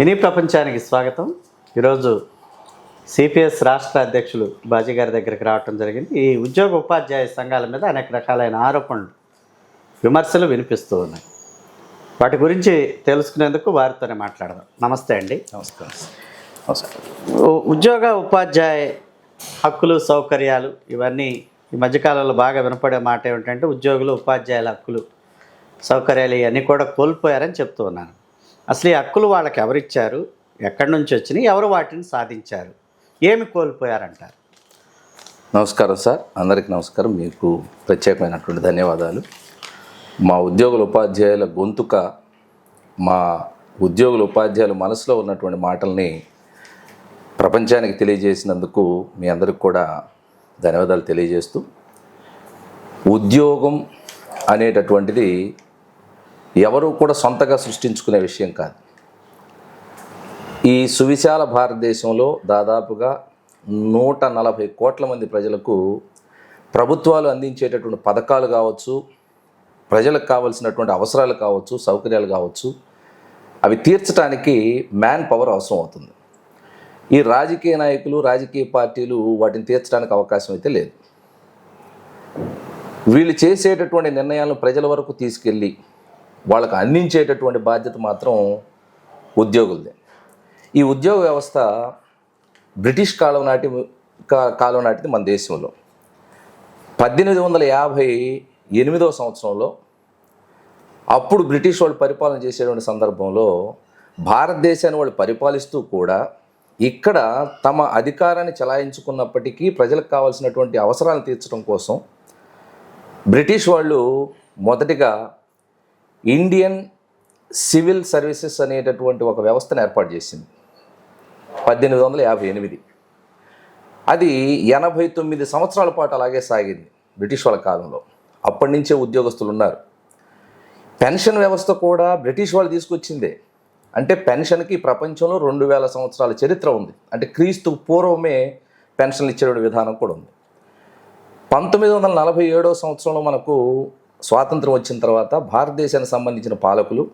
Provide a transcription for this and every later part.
Mini ప్రపంచానికి స్వాగతం. ఈరోజు సిపిఎస్ రాష్ట్ర అధ్యక్షులు బాజీ గారి దగ్గరికి రావటం జరిగింది. ఈ ఉద్యోగ ఉపాధ్యాయ సంఘాల మీద అనేక రకాలైన ఆరోపణలు విమర్శలు వినిపిస్తూ ఉన్నాయి. వాటి గురించి తెలుసుకునేందుకు వారితోనే మాట్లాడదాం. నమస్తే అండి. నమస్కారం ఉద్యోగ ఉపాధ్యాయ హక్కులు సౌకర్యాలు ఇవన్నీ ఈ మధ్యకాలంలో బాగా వినపడే మాట ఏమిటంటే ఉద్యోగులు ఉపాధ్యాయుల హక్కులు సౌకర్యాలు ఇవన్నీ కూడా కోల్పోయారని చెప్తూ ఉన్నాను. అసలు ఈ హక్కులు వాళ్ళకి ఎవరిచ్చారు? ఎక్కడి నుంచి వచ్చినాయి? ఎవరు వాటిని సాధించారు? ఏమి కోల్పోయారంటారు? నమస్కారం సార్. అందరికీ నమస్కారం. మీకు ప్రత్యేకమైనటువంటి ధన్యవాదాలు. మా ఉద్యోగుల ఉపాధ్యాయుల గొంతుక మా ఉద్యోగుల ఉపాధ్యాయుల మనసులో ఉన్నటువంటి మాటల్ని ప్రపంచానికి తెలియజేసినందుకు మీ అందరికి కూడా ధన్యవాదాలు తెలియజేస్తూ ఉద్యోగం అనేటటువంటిది ఎవరు కూడా సొంతగా సృష్టించుకునే విషయం కాదు. ఈ సువిశాల భారతదేశంలో దాదాపుగా నూట నలభై కోట్ల మంది ప్రజలకు ప్రభుత్వాలు అందించేటటువంటి పథకాలు కావచ్చు ప్రజలకు కావలసినటువంటి అవసరాలు కావచ్చు సౌకర్యాలు కావచ్చు అవి తీర్చడానికి మ్యాన్ పవర్ అవసరం అవుతుంది. ఈ రాజకీయ నాయకులు రాజకీయ పార్టీలు వాటిని తీర్చడానికి అవకాశం అయితే లేదు. వీళ్ళు చేసేటటువంటి నిర్ణయాలను ప్రజల వరకు తీసుకెళ్ళి వాళ్ళకు అందించేటటువంటి బాధ్యత మాత్రం ఉద్యోగులదే. ఈ ఉద్యోగ వ్యవస్థ బ్రిటిష్ కాలం నాటి కాలం నాటిది మన దేశంలో. పద్దెనిమిది వందల యాభై ఎనిమిదవ సంవత్సరంలో అప్పుడు బ్రిటిష్ వాళ్ళు పరిపాలన చేసేటువంటి సందర్భంలో భారతదేశాన్ని వాళ్ళు పరిపాలిస్తూ కూడా ఇక్కడ తమ అధికారాన్ని చలాయించుకున్నప్పటికీ ప్రజలకు కావాల్సినటువంటి అవసరాలను తీర్చడం కోసం బ్రిటిష్ వాళ్ళు మొదటిగా ఇండియన్ సివిల్ సర్వీసెస్ అనేటటువంటి ఒక వ్యవస్థను ఏర్పాటు చేసింది. పద్దెనిమిది వందల యాభై ఎనిమిది. అది ఎనభై తొమ్మిది సంవత్సరాల పాటు అలాగే సాగింది బ్రిటిష్ వాళ్ళ కాలంలో. అప్పటి నుంచే ఉద్యోగస్తులు ఉన్నారు. పెన్షన్ వ్యవస్థ కూడా బ్రిటిష్ వాళ్ళు తీసుకొచ్చిందే. అంటే పెన్షన్కి ప్రపంచంలో రెండు వేల సంవత్సరాల చరిత్ర ఉంది. అంటే క్రీస్తు పూర్వమే పెన్షన్లు ఇచ్చే విధానం కూడా ఉంది. పంతొమ్మిది వందల నలభై ఏడో సంవత్సరంలో మనకు స్వాతంత్రం వచ్చిన తర్వాత భారతదేశానికి సంబంధించిన పాలకులు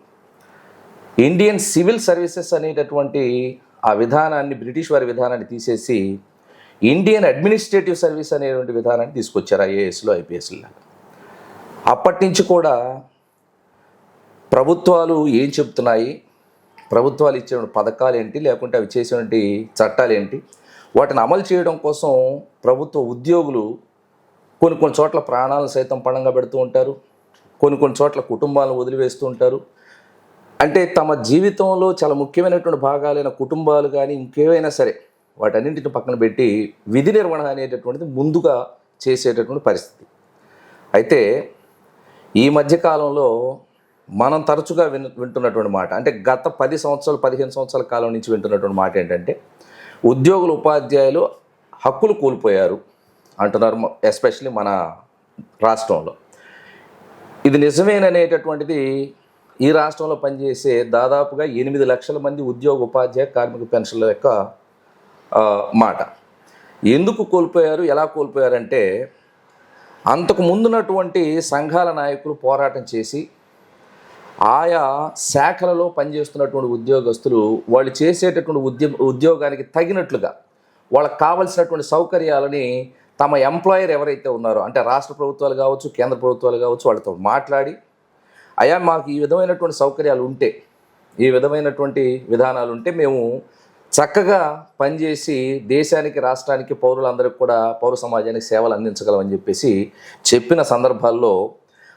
ఇండియన్ సివిల్ సర్వీసెస్ అనేటటువంటి ఆ విధానాన్ని బ్రిటిష్ వారి విధానాన్ని తీసేసి ఇండియన్ అడ్మినిస్ట్రేటివ్ సర్వీస్ అనేటువంటి విధానాన్ని తీసుకొచ్చారు ఐఏఎస్లో ఐపీఎస్లో అప్పటి నుంచి కూడా ప్రభుత్వాలు ఏం చెప్తున్నాయి? ప్రభుత్వాలు ఇచ్చే పథకాలు ఏంటి? లేకుంటే అవి చేసేటువంటి చట్టాలు ఏంటి? వాటిని అమలు చేయడం కోసం ప్రభుత్వ ఉద్యోగులు కొన్ని కొన్ని చోట్ల ప్రాణాలను సైతం పణంగా పెడుతూ ఉంటారు. కొన్ని కొన్ని చోట్ల కుటుంబాలను వదిలివేస్తూ ఉంటారు. అంటే తమ జీవితంలో చాలా ముఖ్యమైనటువంటి భాగాలైన కుటుంబాలు కానీ ఇంకేవైనా సరే వాటన్నింటిని పక్కన పెట్టి విధి నిర్వహణ అనేటటువంటిది ముందుగా చేసేటటువంటి పరిస్థితి. అయితే ఈ మధ్యకాలంలో మనం తరచుగా విన్ వింటున్నటువంటి మాట అంటే గత పది సంవత్సరాలు పదిహేను సంవత్సరాల కాలం నుంచి వింటున్నటువంటి మాట ఏంటంటే ఉద్యోగులు ఉపాధ్యాయులు హక్కులు కోల్పోయారు. అంటున్నారు ఎస్పెషల్లీ మన రాష్ట్రంలో. ఇది నిజమేననేటటువంటిది ఈ రాష్ట్రంలో పనిచేసే దాదాపుగా ఎనిమిది లక్షల మంది ఉద్యోగ ఉపాధ్యాయ కార్మిక పెన్షన్ల యొక్క మాట. ఎందుకు కోల్పోయారు ఎలా కోల్పోయారంటే అంతకు ముందున్నటువంటి సంఘాల నాయకులు పోరాటం చేసి ఆయా శాఖలలో పనిచేస్తున్నటువంటి ఉద్యోగస్తులు వాళ్ళు చేసేటటువంటి ఉద్యో ఉద్యోగానికి తగినట్లుగా వాళ్ళకి కావలసినటువంటి సౌకర్యాలని తమ ఎంప్లాయర్ ఎవరైతే ఉన్నారో అంటే రాష్ట్ర ప్రభుత్వాలు కావచ్చు కేంద్ర ప్రభుత్వాలు కావచ్చు వాళ్ళతో మాట్లాడి అయా మాకు ఈ విధమైనటువంటి సౌకర్యాలు ఉంటే ఈ విధమైనటువంటి విధానాలు ఉంటే మేము చక్కగా పనిచేసి దేశానికి రాష్ట్రానికి పౌరులందరికీ కూడా పౌర సమాజానికి సేవలు అందించగలమని చెప్పేసి చెప్పిన సందర్భాల్లో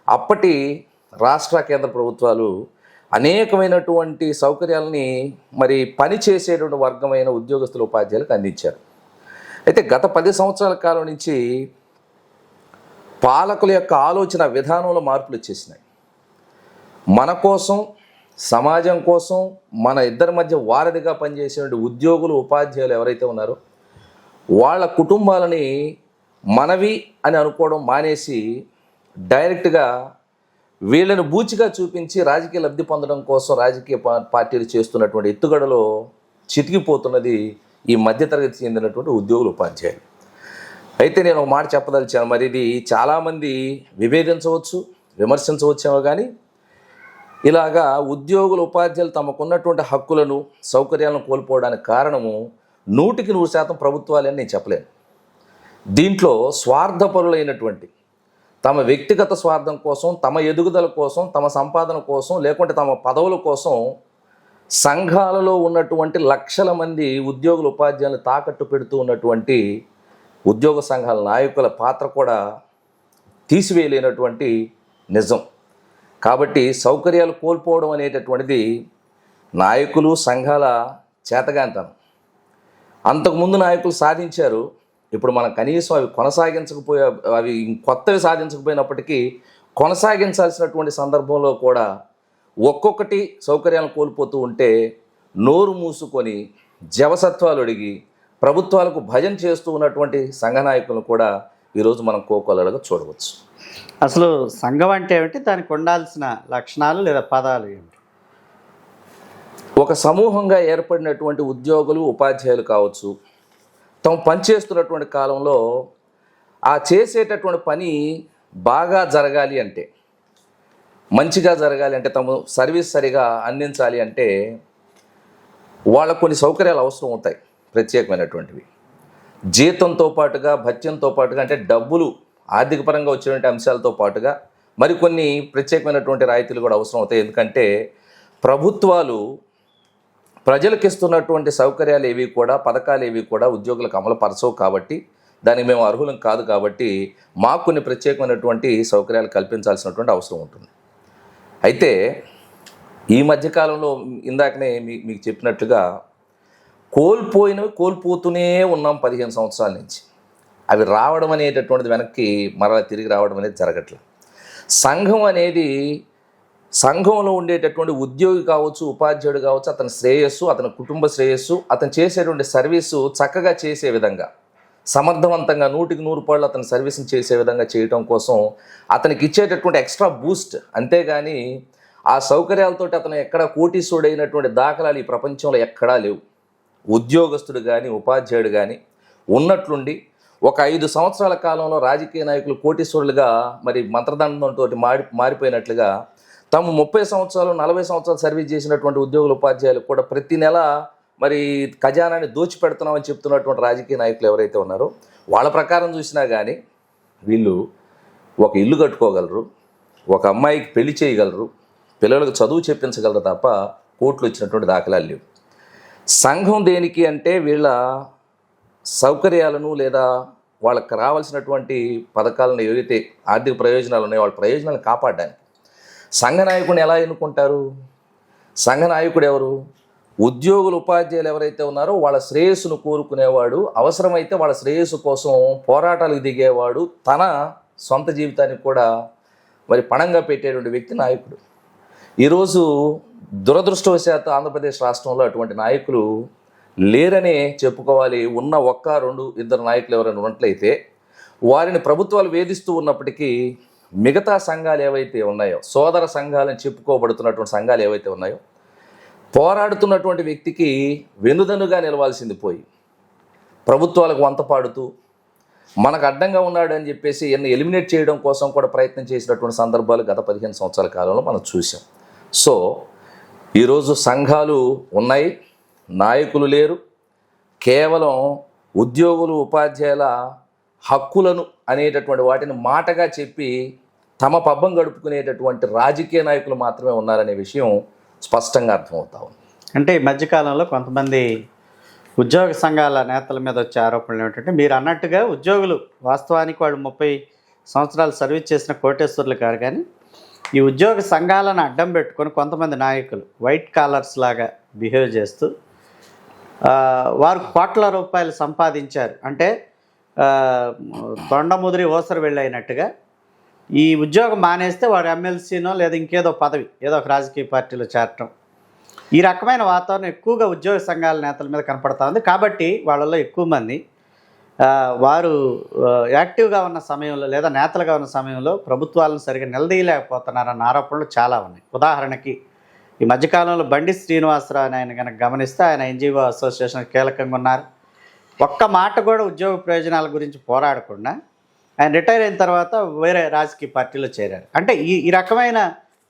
అప్పటి రాష్ట్ర కేంద్ర ప్రభుత్వాలు అనేకమైనటువంటి సౌకర్యాలని మరి పని చేసేటువంటి వర్గమైన ఉద్యోగస్తుల ఉపాధ్యాయులకు అందించారు. అయితే గత పది సంవత్సరాల కాలం నుంచి పాలకుల యొక్క ఆలోచన విధానంలో మార్పులు వచ్చేసినాయి. మన కోసం సమాజం కోసం మన ఇద్దరి మధ్య వారధిగా పనిచేసేటువంటి ఉద్యోగులు ఉపాధ్యాయులు ఎవరైతే ఉన్నారో వాళ్ళ కుటుంబాలని మనవి అని అనుకోవడం మానేసి డైరెక్ట్గా వీళ్ళని బూచిగా చూపించి రాజకీయ లబ్ధి పొందడం కోసం రాజకీయ పార్టీలు చేస్తున్నటువంటి ఎత్తుగడలో చితికిపోతున్నది ఈ మధ్యతరగతి చెందినటువంటి ఉద్యోగులు ఉపాధ్యాయులు. అయితే నేను ఒక మాట చెప్పదలిచాను. మరి ఇది చాలామంది విభేదించవచ్చు విమర్శించవచ్చేమో కానీ ఇలాగా ఉద్యోగులు ఉపాధ్యాయులు తమకున్నటువంటి హక్కులను సౌకర్యాలను కోల్పోవడానికి కారణము నూటికి నూరు శాతం ప్రభుత్వాలని నేను చెప్పలేను. దీంట్లో స్వార్థపరులైనటువంటి తమ వ్యక్తిగత స్వార్థం కోసం తమ ఎదుగుదల కోసం తమ సంపాదన కోసం లేకుంటే తమ పదవుల కోసం సంఘాలలో ఉన్నటువంటి లక్షల మంది ఉద్యోగుల ఉపాధ్యాయులు తాకట్టు పెడుతూ ఉన్నటువంటి ఉద్యోగ సంఘాల నాయకుల పాత్ర కూడా తీసివేయలేనటువంటి నిజం. కాబట్టి సౌకర్యాలు కోల్పోవడం అనేటటువంటిది నాయకులు సంఘాల చేతగాంతనం. అంతకుముందు నాయకులు సాధించారు. ఇప్పుడు మనం కనీసం అవి కొనసాగించకపోయే అవి కొత్తవి సాధించకపోయినప్పటికీ కొనసాగించాల్సినటువంటి సందర్భంలో కూడా ఒక్కొక్కటి సౌకర్యాలను కోల్పోతూ ఉంటే నోరు మూసుకొని జవసత్వాలు అడిగి ప్రభుత్వాలకు భజన చేస్తూ ఉన్నటువంటి సంఘ నాయకులను కూడా ఈరోజు మనం కోకొల్లలుగా చూడవచ్చు. అసలు సంఘం అంటే ఏమిటి? దానికి ఉండాల్సిన లక్షణాలు లేదా పదాలు ఏమిటి? ఒక సమూహంగా ఏర్పడినటువంటి ఉద్యోగులు ఉపాధ్యాయులు కావచ్చు తాము పనిచేస్తున్నటువంటి కాలంలో ఆ చేసేటటువంటి పని బాగా జరగాలి అంటే మంచిగా జరగాలి అంటే తమ సర్వీస్ సరిగా అందించాలి అంటే వాళ్ళకు కొన్ని సౌకర్యాలు అవసరం అవుతాయి ప్రత్యేకమైనటువంటివి. జీతంతో పాటుగా భత్యంతో పాటుగా అంటే డబ్బులు ఆర్థిక పరంగా వచ్చేటువంటి అంశాలతో పాటుగా మరికొన్ని ప్రత్యేకమైనటువంటి రాయితీలు కూడా అవసరం అవుతాయి. ఎందుకంటే ప్రభుత్వాలు ప్రజలకు ఇస్తున్నటువంటి సౌకర్యాలు ఏవి కూడా పథకాలు ఏవి కూడా ఉద్యోగులకు అమలు పరచవు కాబట్టి దానికి మేము అర్హులం కాదు కాబట్టి మాకు కొన్ని ప్రత్యేకమైనటువంటి సౌకర్యాలు కల్పించాల్సినటువంటి అవసరం ఉంటుంది. అయితే ఈ మధ్యకాలంలో ఇందాకనే మీ మీకు చెప్పినట్లుగా కోల్పోయినవి కోల్పోతూనే ఉన్నాం పదిహేను సంవత్సరాల నుంచి. అవి రావడం అనేటటువంటిది వెనక్కి మరలా తిరిగి రావడం అనేది జరగట్లేదు. సంఘం అనేది సంఘంలో ఉండేటటువంటి ఉద్యోగి కావచ్చు ఉపాధ్యాయుడు కావచ్చు అతని శ్రేయస్సు అతని కుటుంబ శ్రేయస్సు అతను చేసేటువంటి సర్వీసు చక్కగా చేసే విధంగా సమర్థవంతంగా నూటికి నూరు పాళ్ళు అతని సర్వీసింగ్ చేసే విధంగా చేయటం కోసం అతనికి ఇచ్చేటటువంటి ఎక్స్ట్రా బూస్ట్. అంతేగాని ఆ సౌకర్యాలతోటి అతను ఎక్కడ కోటీసుడైనటువంటి దాఖలాలు ఈ ప్రపంచంలో ఎక్కడా లేవు. ఉద్యోగస్తుడు కానీ ఉపాధ్యాయుడు కానీ ఉన్నట్లుండి ఒక ఐదు సంవత్సరాల కాలంలో రాజకీయ నాయకులు కోటీశ్వరులుగా మరి మంత్రదండంతో మారి మారిపోయినట్లుగా తాము ముప్పై సంవత్సరాలు నలభై సంవత్సరాలు సర్వీస్ చేసినటువంటి ఉద్యోగుల ఉపాధ్యాయులు కూడా ప్రతి నెల మరి ఖజానాన్ని దోచిపెడుతున్నామని చెప్తున్నటువంటి రాజకీయ నాయకులు ఎవరైతే ఉన్నారో వాళ్ళ ప్రకారం చూసినా కానీ వీళ్ళు ఒక ఇల్లు కట్టుకోగలరు ఒక అమ్మాయికి పెళ్ళి చేయగలరు పిల్లలకు చదువు చెప్పించగలరు తప్ప కోట్లు వచ్చినటువంటి దాఖలాలు లేవు. సంఘం దేనికి అంటే వీళ్ళ సౌకర్యాలను లేదా వాళ్ళకి రావాల్సినటువంటి పథకాలను ఏవైతే ఆర్థిక ప్రయోజనాలు ఉన్నాయో వాళ్ళ ప్రయోజనాలను కాపాడడానికి సంఘ నాయకుడిని ఎలా ఎన్నుకుంటారు? సంఘ నాయకుడు ఎవరు? ఉద్యోగులు ఉపాధ్యాయులు ఎవరైతే ఉన్నారో వాళ్ళ శ్రేయస్సును కోరుకునేవాడు అవసరమైతే వాళ్ళ శ్రేయస్సు కోసం పోరాటాలకు దిగేవాడు తన సొంత జీవితానికి కూడా మరి పణంగా పెట్టేటువంటి వ్యక్తి నాయకుడు. ఈరోజు దురదృష్టవశాత్తు ఆంధ్రప్రదేశ్ రాష్ట్రంలో అటువంటి నాయకులు లేరనే చెప్పుకోవాలి. ఉన్న ఒక్క రెండు ఇద్దరు నాయకులు ఎవరైనా ఉన్నట్లయితే వారిని ప్రభుత్వాలు వేధిస్తూ ఉన్నప్పటికీ మిగతా సంఘాలు ఏవైతే ఉన్నాయో సోదర సంఘాలని చెప్పుకోబడుతున్నటువంటి సంఘాలు ఏవైతే ఉన్నాయో పోరాడుతున్నటువంటి వ్యక్తికి వెనుదనుగా నిలవాల్సింది పోయి ప్రభుత్వాలకు వంత పాడుతూ మనకు అడ్డంగా ఉన్నాడు అని చెప్పేసి ఎన్ని ఎలిమినేట్ చేయడం కోసం కూడా ప్రయత్నం చేసినటువంటి సందర్భాలు గత పదిహేను సంవత్సరాల కాలంలో మనం చూసాం సో ఈరోజు సంఘాలు ఉన్నాయి నాయకులు లేరు కేవలం ఉద్యోగులు ఉపాధ్యాయుల హక్కులను అనేటటువంటి వాటిని మాటగా చెప్పి తమ పబ్బం గడుపుకునేటటువంటి రాజకీయ నాయకులు మాత్రమే ఉన్నారనే విషయం స్పష్టంగా అర్థమవుతా ఉంది. అంటే ఈ మధ్యకాలంలో కొంతమంది ఉద్యోగ సంఘాల నేతల మీద వచ్చే ఆరోపణలు ఏమిటంటే మీరు అన్నట్టుగా ఉద్యోగులు వాస్తవానికి వాళ్ళు ముప్పై సంవత్సరాలు సర్వీస్ చేసిన కోటేశ్వర్లు గారు కానీ ఈ ఉద్యోగ సంఘాలను అడ్డం పెట్టుకొని కొంతమంది నాయకులు వైట్ కాలర్స్ లాగా బిహేవ్ చేస్తూ వారు కోట్ల రూపాయలు సంపాదించారు. అంటే తొండముదిరి ఓసరు వెళ్ళైనట్టుగా ఈ ఉద్యోగం మానేస్తే వాడు ఎమ్మెల్సీనో లేదా ఇంకేదో పదవి ఏదో ఒక రాజకీయ పార్టీలో చేరటం. ఈ రకమైన వాతావరణం ఎక్కువగా ఉద్యోగ సంఘాల నేతల మీద కనపడతా ఉంది. కాబట్టి వాళ్ళలో ఎక్కువ మంది వారు యాక్టివ్గా ఉన్న సమయంలో లేదా నేతలుగా ఉన్న సమయంలో ప్రభుత్వాలను సరిగా నిలదీయలేకపోతున్నారన్న ఆరోపణలు చాలా ఉన్నాయి. ఉదాహరణకి ఈ మధ్యకాలంలో బండి శ్రీనివాసరావు అని ఆయన కనుక గమనిస్తే ఆయన ఎన్జిఓ అసోసియేషన్ కీలకంగా ఉన్నారు. ఒక్క మాట కూడా ఉద్యోగ ప్రయోజనాల గురించి పోరాడకుండా ఆయన రిటైర్ అయిన తర్వాత వేరే రాజకీయ పార్టీలో చేరారు. అంటే ఈ ఈ రకమైన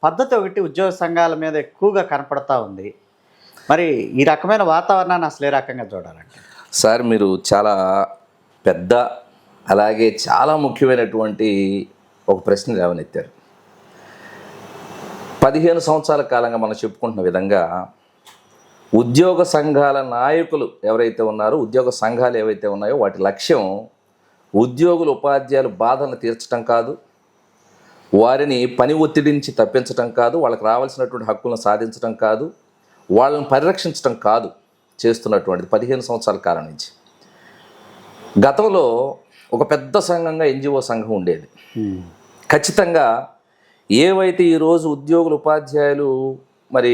పద్ధతి ఒకటి ఉద్యోగ సంఘాల మీద ఎక్కువగా కనపడతా ఉంది. మరి ఈ రకమైన వాతావరణాన్ని అసలు ఏ రకంగా చూడాలంటే? సార్ మీరు చాలా పెద్ద అలాగే చాలా ముఖ్యమైనటువంటి ఒక ప్రశ్న లేవనెత్తారు పదిహేను సంవత్సరాల కాలంగా మనం చెప్పుకుంటున్న విధంగా ఉద్యోగ సంఘాల నాయకులు ఎవరైతే ఉన్నారో ఉద్యోగ సంఘాలు ఏవైతే ఉన్నాయో వాటి లక్ష్యం ఉద్యోగులు ఉపాధ్యాయులు బాధలను తీర్చడం కాదు వారిని పని ఒత్తిడి నుంచి తప్పించడం కాదు వాళ్ళకి రావాల్సినటువంటి హక్కులను సాధించడం కాదు వాళ్ళని పరిరక్షించడం కాదు చేస్తున్నటువంటిది పదిహేను సంవత్సరాల కాలం నుంచి. గతంలో ఒక పెద్ద సంఘంగా ఎన్జిఓ సంఘం ఉండేది. ఖచ్చితంగా ఏవైతే ఈరోజు ఉద్యోగులు ఉపాధ్యాయులు మరి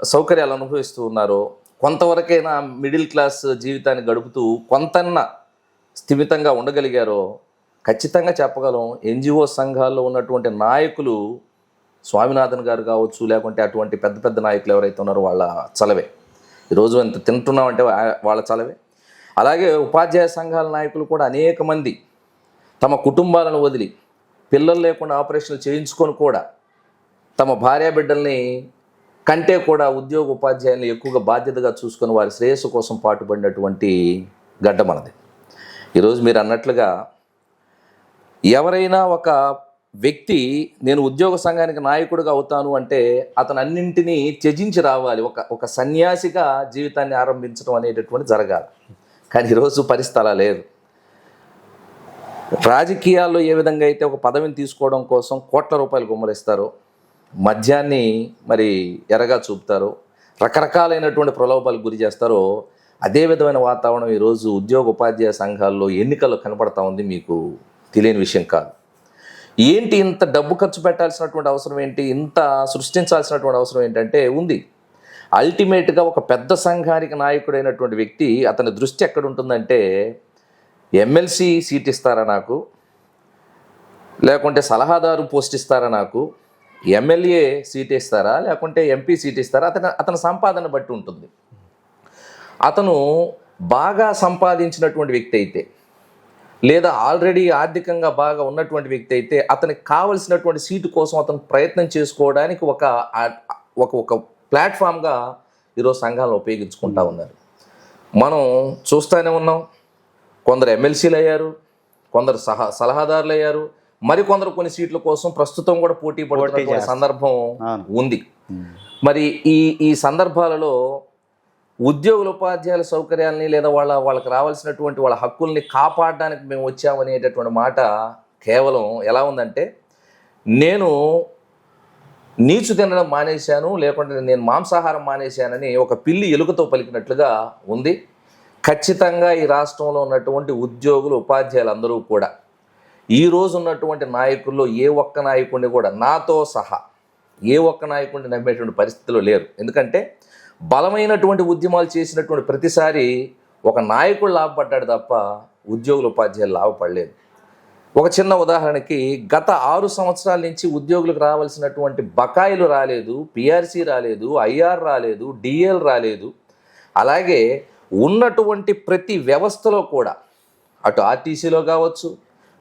సౌకర్యాలు అనుభవిస్తూ ఉన్నారో కొంతవరకైనా మిడిల్ క్లాస్ జీవితాన్ని గడుపుతూ కొంతన్న స్థిమితంగా ఉండగలిగారో ఖచ్చితంగా చెప్పగలం. ఎన్జిఓ సంఘాల్లో ఉన్నటువంటి నాయకులు స్వామినాథన్ గారు కావచ్చు లేకుంటే అటువంటి పెద్ద పెద్ద నాయకులు ఎవరైతే ఉన్నారో వాళ్ళ చలవే. ఈరోజు ఎంత తింటున్నామంటే వాళ్ళ చలవే. అలాగే ఉపాధ్యాయ సంఘాల నాయకులు కూడా అనేక మంది తమ కుటుంబాలను వదిలి పిల్లలు లేకుండా ఆపరేషన్లు చేయించుకొని కూడా తమ భార్య బిడ్డల్ని కంటే కూడా ఉద్యోగ ఉపాధ్యాయులను ఎక్కువగా బాధ్యతగా చూసుకొని వారి శ్రేయస్సు కోసం పాటుపడినటువంటి గడ్డ మనది. ఈరోజు మీరు అన్నట్లుగా ఎవరైనా ఒక వ్యక్తి నేను ఉద్యోగ సంఘానికి నాయకుడిగా అవుతాను అంటే అతను అన్నింటినీ త్యజించి రావాలి. ఒక ఒక సన్యాసిగా జీవితాన్ని ఆరంభించడం అనేటటువంటి జరగాలి. కానీ ఈరోజు పరిస్థితి అలా లేదు. రాజకీయాల్లో ఏ విధంగా అయితే ఒక పదవిని తీసుకోవడం కోసం కోట్ల రూపాయలు గుమ్మరిస్తారు మద్యాన్ని మరి ఎరగా చూపుతారు రకరకాలైనటువంటి ప్రలోభాలకు గురి చేస్తారో అదే విధమైన వాతావరణం ఈరోజు ఉద్యోగ ఉపాధ్యాయ సంఘాల్లో ఎన్నికల్లో కనపడతా ఉంది మీకు తెలియని విషయం కాదు. ఏంటి ఇంత డబ్బు ఖర్చు పెట్టాల్సినటువంటి అవసరం ఏంటి? ఇంత సృష్టించాల్సినటువంటి అవసరం ఏంటంటే ఉంది. అల్టిమేట్గా ఒక పెద్ద సంఘానికి నాయకుడైనటువంటి వ్యక్తి అతని దృష్టి ఎక్కడ ఉంటుందంటే ఎమ్మెల్సీ సీట్ ఇస్తారా నాకు? లేకుంటే సలహాదారు పోస్ట్ ఇస్తారా నాకు? ఎమ్మెల్యే సీట్ ఇస్తారా? లేకుంటే ఎంపీ సీట్ ఇస్తారా? అతని అతని సంపాదన బట్టి ఉంటుంది. అతను బాగా సంపాదించినటువంటి వ్యక్తి అయితే లేదా ఆల్రెడీ ఆర్థికంగా బాగా ఉన్నటువంటి వ్యక్తి అయితే అతనికి కావలసినటువంటి సీటు కోసం అతను ప్రయత్నం చేసుకోవడానికి ఒక ఒక ఒక ప్లాట్ఫామ్గా ఈరోజు సంఘాలను ఉపయోగించుకుంటా ఉన్నారు. మనం చూస్తూనే ఉన్నాం కొందరు ఎమ్మెల్సీలు అయ్యారు కొందరు సహా సలహాదారులు అయ్యారు మరికొందరు కొన్ని సీట్ల కోసం ప్రస్తుతం కూడా పోటీ పడుతున్నటువంటి సందర్భం. ఉంది. మరి ఈ ఈ సందర్భాలలో ఉద్యోగుల ఉపాధ్యాయుల సౌకర్యాలని లేదా వాళ్ళ వాళ్ళకి రావాల్సినటువంటి వాళ్ళ హక్కుల్ని కాపాడడానికి మేము వచ్చామనేటటువంటి మాట కేవలం ఎలా ఉందంటే నేను నీచు తినడం మానేశాను లేకుంటే నేను మాంసాహారం మానేశానని ఒక పిల్లి ఎలుకతో పలికినట్లుగా ఉంది. ఖచ్చితంగా ఈ రాష్ట్రంలో ఉన్నటువంటి ఉద్యోగులు ఉపాధ్యాయులు అందరూ కూడా ఈ ఉన్నటువంటి నాయకుల్లో ఏ ఒక్క నాయకుడిని కూడా నాతో సహా ఏ ఒక్క నాయకుడిని నమ్మేటువంటి పరిస్థితిలో లేరు. ఎందుకంటే బలమైనటువంటి ఉద్యమాలు చేసినటువంటి ప్రతిసారి ఒక నాయకుడు లాభపడ్డాడు తప్ప ఉద్యోగుల ఉపాధ్యాయులు లాభపడలేదు. ఒక చిన్న ఉదాహరణకి గత ఆరు సంవత్సరాల నుంచి ఉద్యోగులకు రావాల్సినటువంటి బకాయిలు రాలేదు పిఆర్సీ రాలేదు ఐఆర్ రాలేదు డిఎల్ రాలేదు. అలాగే ఉన్నటువంటి ప్రతి వ్యవస్థలో కూడా అటు ఆర్టీసీలో కావచ్చు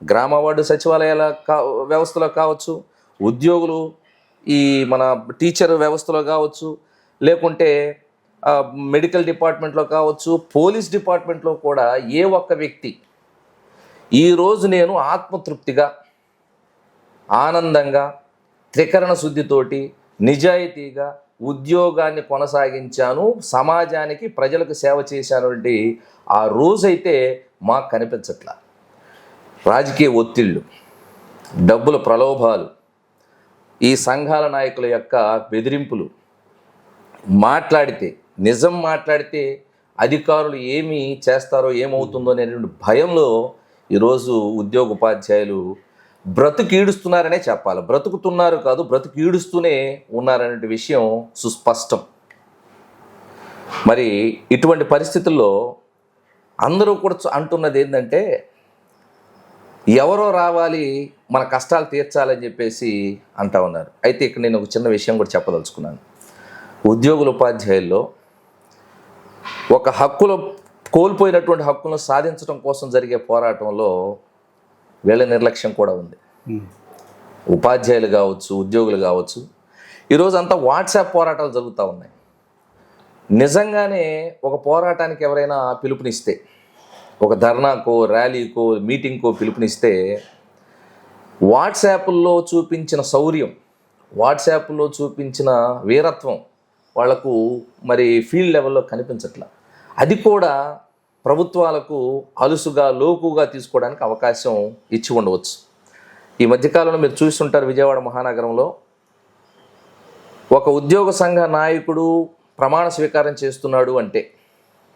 గ్రామ వార్డు సచివాలయాల కా వ్యవస్థలో కావచ్చు ఉద్యోగులు ఈ మన టీచర్ వ్యవస్థలో కావచ్చు లేకుంటే మెడికల్ డిపార్ట్మెంట్లో కావచ్చు పోలీస్ డిపార్ట్మెంట్లో కూడా ఏ ఒక్క వ్యక్తి ఈరోజు నేను ఆత్మతృప్తిగా ఆనందంగా త్రికరణ శుద్ధితోటి నిజాయితీగా ఉద్యోగాన్ని కొనసాగించాను సమాజానికి ప్రజలకు సేవ చేశాను అంటే ఆ రోజైతే మాకు కనిపించట్లా. రాజకీయ ఒత్తిళ్ళు డబ్బుల ప్రలోభాలు ఈ సంఘాల నాయకుల యొక్క బెదిరింపులు మాట్లాడితే నిజం మాట్లాడితే అధికారులు ఏమి చేస్తారో ఏమవుతుందో అనేటువంటి భయంలో ఈరోజు ఉద్యోగ ఉపాధ్యాయులు బ్రతుకు ఈడుస్తున్నారనే చెప్పాలి. బ్రతుకుతున్నారు కాదు బ్రతుకు ఈడుస్తూనే ఉన్నారనే విషయం సుస్పష్టం. మరి ఇటువంటి పరిస్థితుల్లో అందరూ కూడా అంటున్నది ఏంటంటే ఎవరో రావాలి మన కష్టాలు తీర్చాలని చెప్పేసి అంటా ఉన్నారు. అయితే ఇక్కడ నేను ఒక చిన్న విషయం కూడా చెప్పదలుచుకున్నాను. ఉద్యోగుల ఉపాధ్యాయుల్లో ఒక హక్కులు కోల్పోయినటువంటి హక్కులను సాధించడం కోసం జరిగే పోరాటంలో వీళ్ళ నిర్లక్ష్యం కూడా ఉంది. ఉపాధ్యాయులు కావచ్చు ఉద్యోగులు కావచ్చు ఈరోజు అంతా వాట్సాప్ పోరాటాలు జరుగుతూ ఉన్నాయి. నిజంగానే ఒక పోరాటానికి ఎవరైనా పిలుపునిస్తే ఒక ధర్నాకో ర్యాలీకో మీటింగ్కో పిలుపునిస్తే వాట్సాప్లో చూపించిన శౌర్యం వాట్సాప్లో చూపించిన వీరత్వం వాళ్ళకు మరి ఫీల్డ్ లెవెల్లో కనిపించట్ల. అది కూడా ప్రభుత్వాలకు అలుసుగా లోకుగా తీసుకోవడానికి అవకాశం ఇచ్చి ఉండవచ్చు. ఈ మధ్యకాలంలో మీరు చూస్తుంటారు విజయవాడ మహానగరంలో. ఒక ఉద్యోగ సంఘ నాయకుడు ప్రమాణ స్వీకారం చేస్తున్నాడు అంటే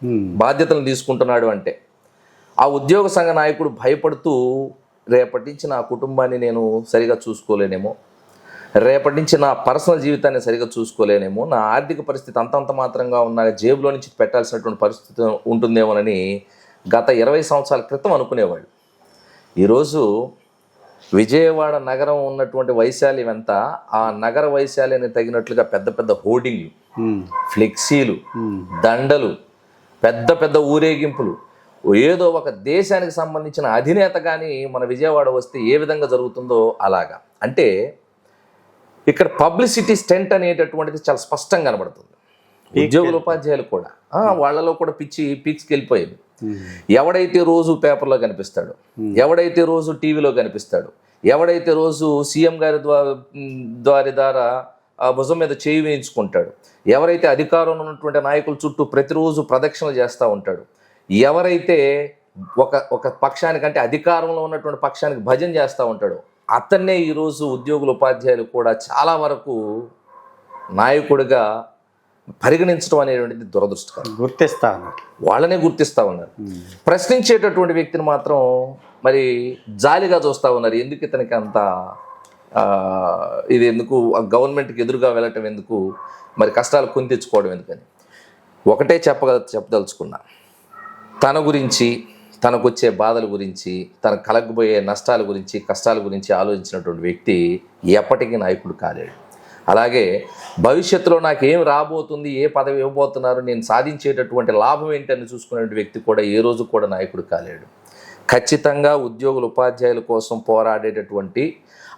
ఉమ్. బాధ్యతలను తీసుకుంటున్నాడు అంటే ఆ ఉద్యోగ సంఘ నాయకుడు భయపడుతూ రేపటి నుంచి నా కుటుంబాన్ని నేను సరిగా చూసుకోలేనేమో రేపటి నుంచి నా పర్సనల్ జీవితాన్ని సరిగా చూసుకోలేనేమో నా ఆర్థిక పరిస్థితి అంతంత మాత్రంగా ఉన్న జేబులో నుంచి పెట్టాల్సినటువంటి పరిస్థితి ఉంటుందేమోనని గత ఇరవై సంవత్సరాల క్రితం అనుకునేవాళ్ళు ఈరోజు విజయవాడ నగరం ఉన్నటువంటి వైశాల్యం ఎంత ఆ నగర వైశాల్యానికి తగినట్లుగా పెద్ద పెద్ద హోర్డింగ్లు. ఫ్లెక్సీలు. దండలు పెద్ద పెద్ద ఊరేగింపులు ఏదో ఒక దేశానికి సంబంధించిన అధినేత కానీ మన విజయవాడ వస్తే ఏ విధంగా జరుగుతుందో అలాగా అంటే ఇక్కడ పబ్లిసిటీ స్టెంట్ అనేటటువంటిది చాలా స్పష్టంగా కనబడుతుంది. ఉద్యోగుల ఉపాధ్యాయులు కూడా. ఆ, వాళ్ళలో కూడా పిచ్చి పీక్స్కి వెళ్ళిపోయింది. ఉమ్. ఎవడైతే రోజు పేపర్లో కనిపిస్తాడు ఎవడైతే రోజు టీవీలో కనిపిస్తాడు ఎవడైతే రోజు సీఎం గారి ద్వారా ద్వారా ఆ భుజం మీద చేయి వేయించుకుంటాడు ఎవరైతే అధికారంలో ఉన్నటువంటి నాయకుల చుట్టూ ప్రతిరోజు ప్రదక్షిణలు చేస్తూ ఉంటాడు ఎవరైతే ఒక ఒక పక్షానికంటే అధికారంలో ఉన్నటువంటి పక్షానికి భజన చేస్తూ ఉంటాడు అతన్నే ఈరోజు ఉద్యోగుల ఉపాధ్యాయులు కూడా చాలా వరకు నాయకుడిగా పరిగణించడం అనేటువంటిది దురదృష్టకరం. గుర్తిస్తా ఉన్నారు. వాళ్ళనే గుర్తిస్తా ఉన్నారు. ప్రశ్నించేటటువంటి వ్యక్తిని మాత్రం మరి జాలిగా చూస్తూ ఉన్నారు. ఎందుకు ఇతనికి అంత ఇది ఎందుకు గవర్నమెంట్కి ఎదురుగా వెళ్ళటం ఎందుకు మరి కష్టాలు కొని తెచ్చుకోవడం ఎందుకని. ఒకటే చెప్పగ చెప్పదలుచుకున్నా. తన గురించి తనకు వచ్చే బాధల గురించి తన కలగబోయే నష్టాల గురించి కష్టాల గురించి ఆలోచించినటువంటి వ్యక్తి ఎప్పటికీ నాయకుడు కాలేడు. అలాగే భవిష్యత్తులో నాకు ఏం రాబోతుంది ఏ పదవి ఇవ్వబోతున్నారు నేను సాధించేటటువంటి లాభం ఏంటని చూసుకునే వ్యక్తి కూడా ఏ రోజు కూడా నాయకుడు కాలేడు. ఖచ్చితంగా ఉద్యోగుల ఉపాధ్యాయుల కోసం పోరాడేటటువంటి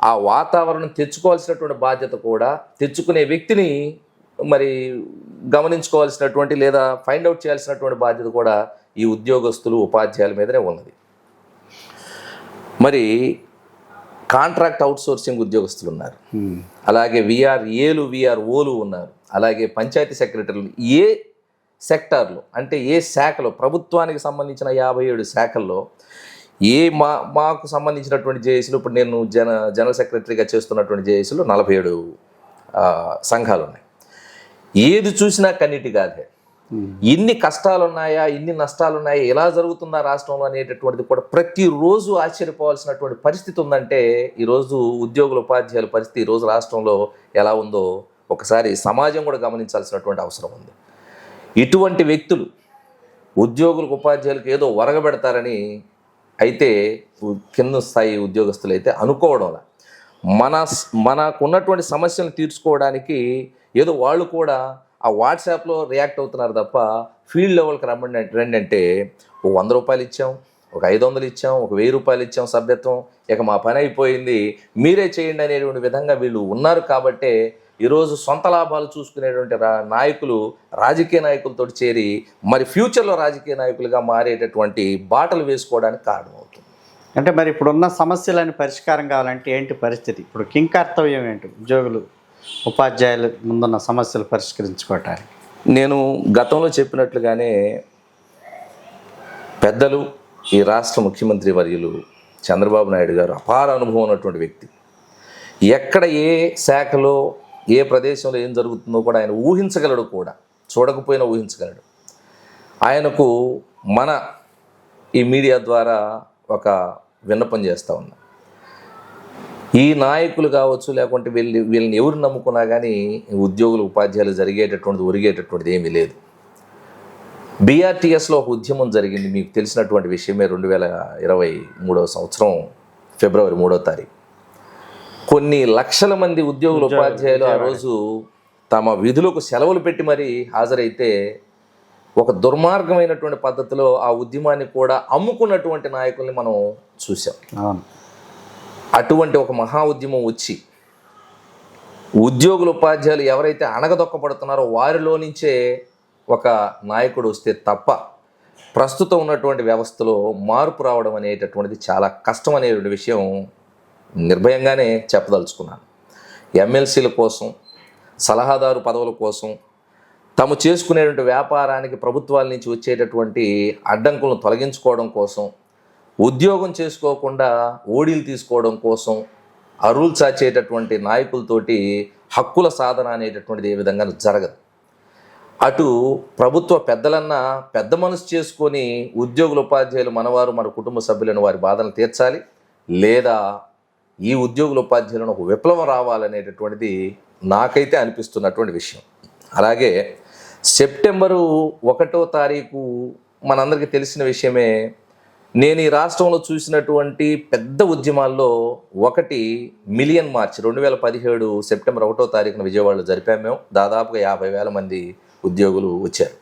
ఆ వాతావరణం తెచ్చుకోవాల్సినటువంటి బాధ్యత కూడా తెచ్చుకునే వ్యక్తిని మరి గమనించుకోవాల్సినటువంటి లేదా ఫైండ్ అవుట్ చేయాల్సినటువంటి బాధ్యత కూడా ఈ ఉద్యోగస్తులు ఉపాధ్యాయుల మీదనే ఉన్నది. మరి కాంట్రాక్ట్ అవుట్సోర్సింగ్ ఉద్యోగస్తులు ఉన్నారు. అలాగే విఆర్ ఏలు విఆర్ ఓలు ఉన్నారు. అలాగే పంచాయతీ సెక్రటరీలు ఏ సెక్టార్లో అంటే ఏ శాఖలో ప్రభుత్వానికి సంబంధించిన యాభై ఏడు శాఖల్లో ఏ మా మాకు సంబంధించినటువంటి జేఏసీలు ఇప్పుడు నేను జన జనరల్ సెక్రటరీగా చేస్తున్నటువంటి జేఏసీలు నలభై ఏడు సంఘాలు ఉన్నాయి ఏది చూసినా కన్నిటి కాదే ఇన్ని కష్టాలు ఉన్నాయా ఇన్ని నష్టాలు ఉన్నాయా ఎలా జరుగుతుందా రాష్ట్రంలో అనేటటువంటిది కూడా ప్రతిరోజు ఆశ్చర్యపోవాల్సినటువంటి పరిస్థితి ఉందంటే ఈరోజు ఉద్యోగుల ఉపాధ్యాయుల పరిస్థితి ఈరోజు రాష్ట్రంలో ఎలా ఉందో ఒకసారి సమాజం కూడా గమనించాల్సినటువంటి అవసరం ఉంది. ఇటువంటి వ్యక్తులు ఉద్యోగులకు ఉపాధ్యాయులకు ఏదో వరగబెడతారని అయితే కింద స్థాయి ఉద్యోగస్తులు అయితే అనుకోవడంలా. మన మనకున్నటువంటి సమస్యలను తీర్చుకోవడానికి ఏదో వాళ్ళు కూడా ఆ వాట్సాప్లో రియాక్ట్ అవుతున్నారు తప్ప ఫీల్డ్ లెవెల్కి రమ్మండి రండి అంటే ఒక వంద రూపాయలు ఇచ్చాం ఒక ఐదు వందలు ఇచ్చాం ఒక వెయ్యి రూపాయలు ఇచ్చాం సభ్యత్వం. ఇక మా పని అయిపోయింది మీరే చేయండి అనేటువంటి విధంగా వీళ్ళు ఉన్నారు కాబట్టే ఈరోజు సొంత లాభాలు చూసుకునేటువంటి రా నాయకులు రాజకీయ నాయకులతో చేరి మరి ఫ్యూచర్లో రాజకీయ నాయకులుగా మారేటటువంటి బాటలు వేసుకోవడానికి కారణమవుతుంది. అంటే మరి ఇప్పుడున్న సమస్యలని పరిష్కారం కావాలంటే ఏంటి పరిస్థితి? ఇప్పుడు కింకర్తవ్యం ఏంటి? ఉద్యోగులు ఉపాధ్యాయులు ముందున్న సమస్యలు పరిష్కరించుకోవటానికి. నేను గతంలో చెప్పినట్లుగానే పెద్దలు ఈ రాష్ట్ర ముఖ్యమంత్రి వర్యులు చంద్రబాబు నాయుడు గారు అపార అనుభవం ఉన్నటువంటి వ్యక్తి. ఎక్కడ ఏ శాఖలో ఏ ప్రదేశంలో ఏం జరుగుతుందో కూడా ఆయన ఊహించగలడు కూడా. చూడకపోయినా ఊహించగలడు. ఆయనకు మన ఈ మీడియా ద్వారా ఒక విన్నపం చేస్తూ ఉన్నాం. ఈ నాయకులు కావచ్చు లేకుంటే వీళ్ళు వీళ్ళని ఎవరు నమ్ముకున్నా కానీ ఉద్యోగులు ఉపాధ్యాయులు జరిగేటటువంటిది ఒరిగేటటువంటిది ఏమీ లేదు. బీఆర్టీఎస్లో ఒక ఉద్యమం జరిగింది. మీకు తెలిసినటువంటి విషయమే రెండు వేల ఇరవై మూడవ సంవత్సరం ఫిబ్రవరి మూడో తారీఖు. కొన్ని లక్షల మంది ఉద్యోగులు ఉపాధ్యాయులు ఆ రోజు తమ విధులకు సెలవులు పెట్టి మరీ హాజరైతే ఒక దుర్మార్గమైనటువంటి పద్ధతిలో ఆ ఉద్యమాన్ని కూడా అమ్ముకున్నటువంటి నాయకుల్ని మనం చూసాం అటువంటి ఒక మహా ఉద్యమం వచ్చి ఉద్యోగులు ఉపాధ్యాయులు ఎవరైతే అణగదొక్కబడుతున్నారో వారిలో నుంచే ఒక నాయకుడు వస్తే తప్ప ప్రస్తుతం ఉన్నటువంటి వ్యవస్థలో మార్పు రావడం అనేటటువంటిది చాలా కష్టం అనేటువంటి విషయం నిర్భయంగానే చెప్పదలుచుకున్నాను. ఎమ్మెల్సీల కోసం సలహాదారు పదవుల కోసం తాము చేసుకునేటువంటి వ్యాపారానికి ప్రభుత్వాల నుంచి వచ్చేటటువంటి అడ్డంకులను తొలగించుకోవడం కోసం ఉద్యోగం చేసుకోకుండా ఓడీలు తీసుకోవడం కోసం అరువులు చాచేటటువంటి నాయకులతోటి హక్కుల సాధన అనేటటువంటిది ఏ విధంగా జరగదు. అటు ప్రభుత్వ పెద్దలన్నా పెద్ద మనసు చేసుకొని ఉద్యోగుల ఉపాధ్యాయులు మనవారు మన కుటుంబ సభ్యులను వారి బాధలు తీర్చాలి. లేదా ఈ ఉద్యోగుల ఉపాధ్యాయులను ఒక విప్లవం రావాలనేటటువంటిది నాకైతే అనిపిస్తున్నటువంటి విషయం. అలాగే సెప్టెంబరు ఒకటో తారీఖు మనందరికీ తెలిసిన విషయమే నేను ఈ రాష్ట్రంలో చూసినటువంటి పెద్ద ఉద్యమాల్లో ఒకటి మిలియన్ మార్చ్ రెండు వేల పదిహేడు సెప్టెంబర్ ఒకటో తారీఖున విజయవాడలో జరిపాము మేము. దాదాపుగా యాభై వేల మంది ఉద్యోగులు వచ్చారు.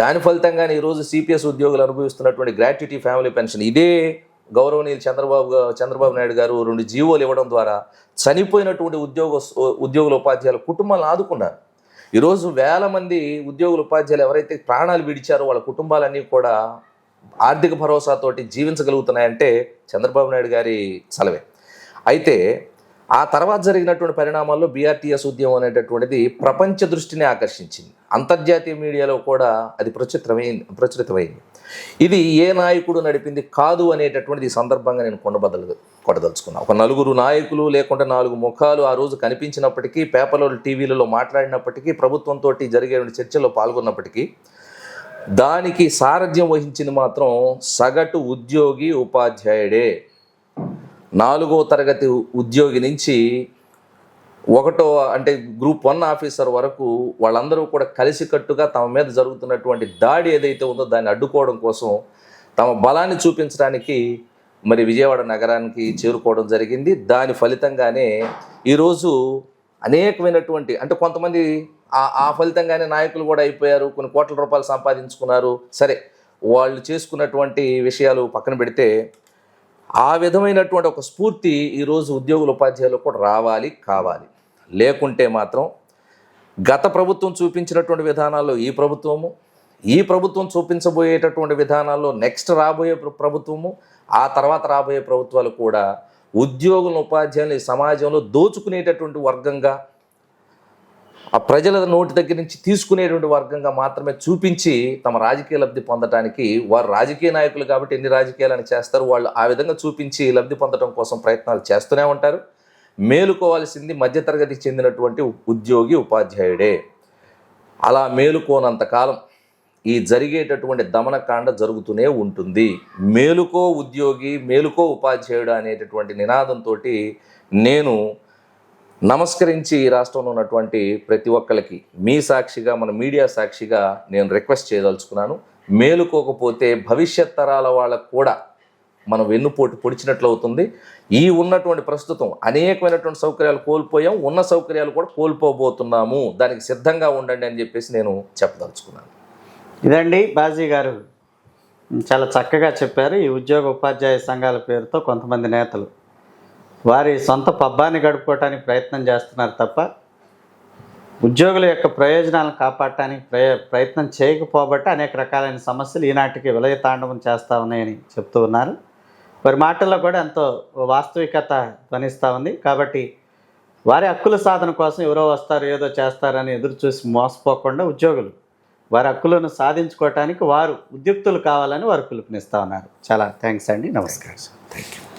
దాని ఫలితంగానే ఈరోజు సిపిఎస్ ఉద్యోగులు అనుభవిస్తున్నటువంటి గ్రాట్యుటీ ఫ్యామిలీ పెన్షన్. ఇదే గౌరవనీయులు చంద్రబాబు చంద్రబాబు నాయుడు గారు రెండు జీవోలు ఇవ్వడం ద్వారా చనిపోయినటువంటి ఉద్యోగ ఉద్యోగుల ఉపాధ్యాయుల కుటుంబాలను ఆదుకున్నారు. ఈరోజు వేల మంది ఉద్యోగుల ఉపాధ్యాయులు ఎవరైతే ప్రాణాలు విడిచారో వాళ్ళ కుటుంబాలన్నీ కూడా ఆర్థిక భరోసాతోటి జీవించగలుగుతున్నాయంటే చంద్రబాబు నాయుడు గారి చలవే అయితే ఆ తర్వాత జరిగినటువంటి పరిణామాల్లో బీఆర్టీఎస్ ఉద్యమం అనేటటువంటిది ప్రపంచ దృష్టిని ఆకర్షించింది. అంతర్జాతీయ మీడియాలో కూడా అది ప్రచురితమైంది ప్రచురితమైంది. ఇది ఏ నాయకుడు నడిపింది కాదు అనేటటువంటిది సందర్భంగా నేను కొండబద్దలు కొట్టదలుచుకున్నాను ఒక నలుగురు నాయకులు లేకుంటే నాలుగు ముఖాలు ఆ రోజు కనిపించినప్పటికీ పేపర్లో టీవీలలో మాట్లాడినప్పటికీ ప్రభుత్వంతో జరిగే చర్చల్లో పాల్గొన్నప్పటికీ దానికి సారథ్యం వహించింది మాత్రం సగటు ఉద్యోగి ఉపాధ్యాయుడే. నాలుగో తరగతి ఉద్యోగి నుంచి ఒకటో అంటే గ్రూప్ వన్ ఆఫీసర్ వరకు వాళ్ళందరూ కూడా కలిసికట్టుగా తమ మీద జరుగుతున్నటువంటి దాడి ఏదైతే ఉందో దాన్ని అడ్డుకోవడం కోసం తమ బలాన్ని చూపించడానికి మరి విజయవాడ నగరానికి చేరుకోవడం జరిగింది. దాని ఫలితంగానే ఈరోజు అనేకమైనటువంటి అంటే కొంతమంది ఆ ఫలితంగానే నాయకులు కూడా అయిపోయారు కొన్ని కోట్ల రూపాయలు సంపాదించుకున్నారు. సరే వాళ్ళు చేసుకున్నటువంటి విషయాలు పక్కన పెడితే ఆ విధమైనటువంటి ఒక స్ఫూర్తి ఈరోజు ఉద్యోగుల ఉపాధ్యాయులు కూడా రావాలి కావాలి. లేకుంటే మాత్రం గత ప్రభుత్వం చూపించినటువంటి విధానాల్లో ఈ ప్రభుత్వము ఈ ప్రభుత్వం చూపించబోయేటటువంటి విధానాల్లో నెక్స్ట్ రాబోయే ప్రభుత్వము ఆ తర్వాత రాబోయే ప్రభుత్వాలు కూడా ఉద్యోగుల ఉపాధ్యాయులు ఈ సమాజంలో దోచుకునేటటువంటి వర్గంగా ఆ ప్రజల నోటి దగ్గర నుంచి తీసుకునేటువంటి వర్గంగా మాత్రమే చూపించి తమ రాజకీయ లబ్ధి పొందడానికి వారు రాజకీయ నాయకులు కాబట్టి ఎన్ని రాజకీయాలను చేస్తారు వాళ్ళు ఆ విధంగా చూపించి లబ్ధి పొందడం కోసం ప్రయత్నాలు చేస్తూనే ఉంటారు. మేలుకోవాల్సింది మధ్యతరగతికి చెందినటువంటి ఉద్యోగి ఉపాధ్యాయుడే. అలా మేలుకోనంత కాలం ఈ జరిగేటటువంటి దమనకాండ జరుగుతూనే ఉంటుంది. మేలుకో ఉద్యోగి మేలుకో ఉపాధ్యాయుడు అనేటటువంటి నినాదంతో నేను నమస్కరించి ఈ రాష్ట్రంలో ఉన్నటువంటి ప్రతి ఒక్కరికి మీ సాక్షిగా మన మీడియా సాక్షిగా నేను రిక్వెస్ట్ చేయదలుచుకున్నాను. మేలుకోకపోతే భవిష్యత్ తరాల వాళ్ళకు కూడా మనం వెన్నుపోటు పొడిచినట్లు అవుతుంది. ఈ ఉన్నటువంటి ప్రస్తుతం అనేకమైనటువంటి సౌకర్యాలు కోల్పోయాం. ఉన్న సౌకర్యాలు కూడా కోల్పోబోతున్నాము. దానికి సిద్ధంగా ఉండండి అని చెప్పేసి నేను చెప్పదలుచుకున్నాను. ఇదండి బాజీ గారు. చాలా చక్కగా చెప్పారు. ఈ ఉద్యోగ ఉపాధ్యాయ సంఘాల పేరుతో కొంతమంది నేతలు వారి సొంత పబ్బాన్ని గడుపుకోవటానికి ప్రయత్నం చేస్తున్నారు తప్ప ఉద్యోగుల యొక్క ప్రయోజనాలను కాపాడటానికి ప్రయ ప్రయత్నం చేయకపోబట్టి అనేక రకాలైన సమస్యలు ఈనాటికి విలయతాండవం చేస్తూ ఉన్నాయని చెప్తూ ఉన్నారు. వారి మాటల్లో కూడా ఎంతో వాస్తవికత ధ్వనిస్తూ ఉంది. కాబట్టి వారి హక్కుల సాధన కోసం ఎవరో వస్తారు ఏదో చేస్తారని ఎదురు చూసి మోసపోకుండా ఉద్యోగులు వారి హక్కులను సాధించుకోవటానికి వారు ఉద్యుక్తులు కావాలని వారు పిలుపునిస్తూ ఉన్నారు. చాలా థ్యాంక్స్ అండి. నమస్కారం. Thank you